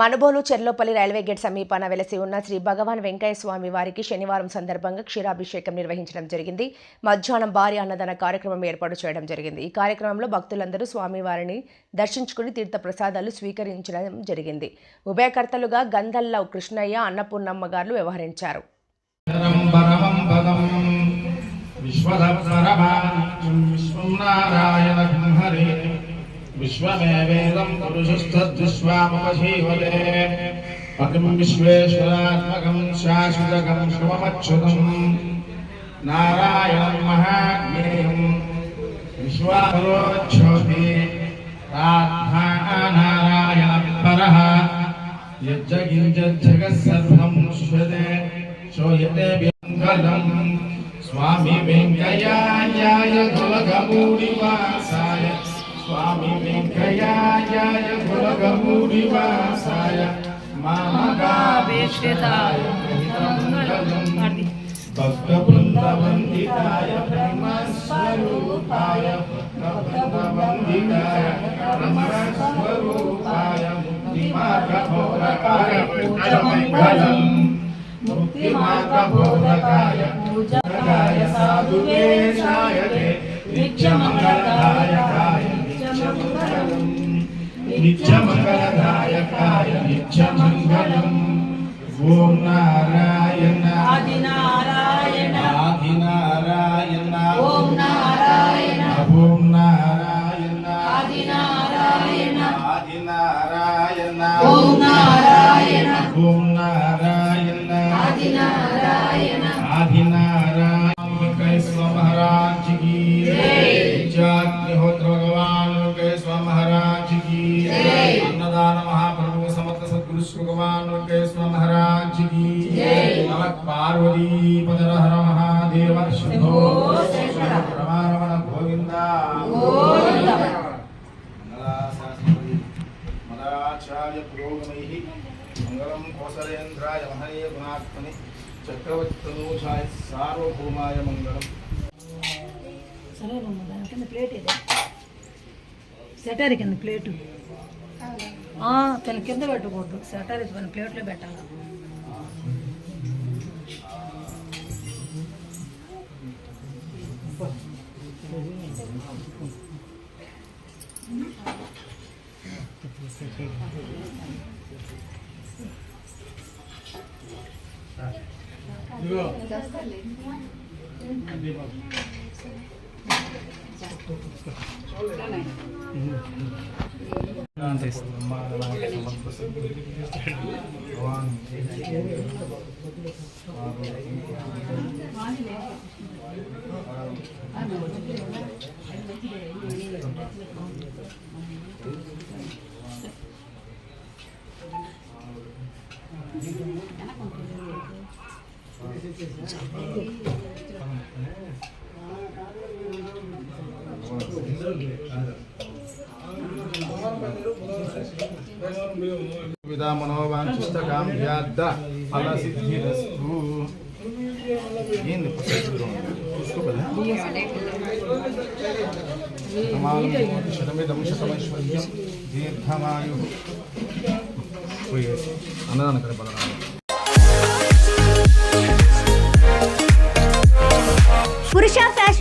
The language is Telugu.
మనబోలు చెర్లోపల్లి రైల్వే గేట్ సమీపాన వెలసి ఉన్న శ్రీ భగవాన్ వెంకయ్య స్వామి వారికి శనివారం సందర్భంగా క్షీరాభిషేకం నిర్వహించడం జరిగింది. మధ్యాహ్నం భారీ అన్నదాన కార్యక్రమం ఏర్పాటు చేయడం జరిగింది. ఈ కార్యక్రమంలో భక్తులందరూ స్వామివారిని దర్శించుకుని తీర్థ ప్రసాదాలు స్వీకరించడం జరిగింది. ఉభయకర్తలుగా గంధల్లావు కృష్ణయ్య అన్నపూర్ణమ్మ గారు వ్యవహరించారు. శరం विश्वमेवेदम् पुरुषस्तद्विश्वामपशीवते अग्निम् विश्वेश्वरात्मकम् शाश्वतकम् श्रममच्छुतम् नारायणम् महाज्ञेयम् विश्वापरोच्छोति नारायणम् परः। यज्जगिञ्जगः सर्वम् श्रुते। श्रूयते स्वामी वेङ्कयायाय कुलकमूलिवासा स्वामी वेङ्कयाय कुलगमुनिवासाय मामकावेष्टिताय भक्तवृन्दवन्दिताय ब्रह्मस्वरूपाय भक्तवन्दिताय ब्रह्मस्वरूपाय मुक्तिमार्गभोरकाय पूजमङ्गलम् मुक्तिमार्गभोरकाय पूजकाय साधुवेशाय ते नित्यमङ्गलदायक నిత్యమంగళదాయకాయ నిత్యమంగళం. ఓం నారాయణ ఆదినారాయణ. ఆదినారాయణ. ఓం నారాయణ. सदान महाप्रभु समर्थ सदगुरु श्री भगवान लोकेश्वर महाराज की नमः पार्वती पदर हर महादेव शुभो रमारमण गोविंदा मदाचार्य पुरोगमैः मङ्गलं कोसलेन्द्राय महरे गुणात्मने चक्रवर्तनूषाय सार्वभौमाय मङ्गलम् ಸರ್ವ ಪ್ಲೇಟ್ ಇದೆ ಸೆಟರಿಗೆ ಪ್ಲೇಟು తన కింద పెట్టకూడదు సెటర్ ఇది మన ప్లేట్లో పెట్టాలి? విధా మనోవాంఛిష్టకామ్యాద్ద ఫల సిద్ధిరస్తు ఏంది శతమిదం శతమైశ్వర్యం దీర్ఘమాయు అన్నదాన కడ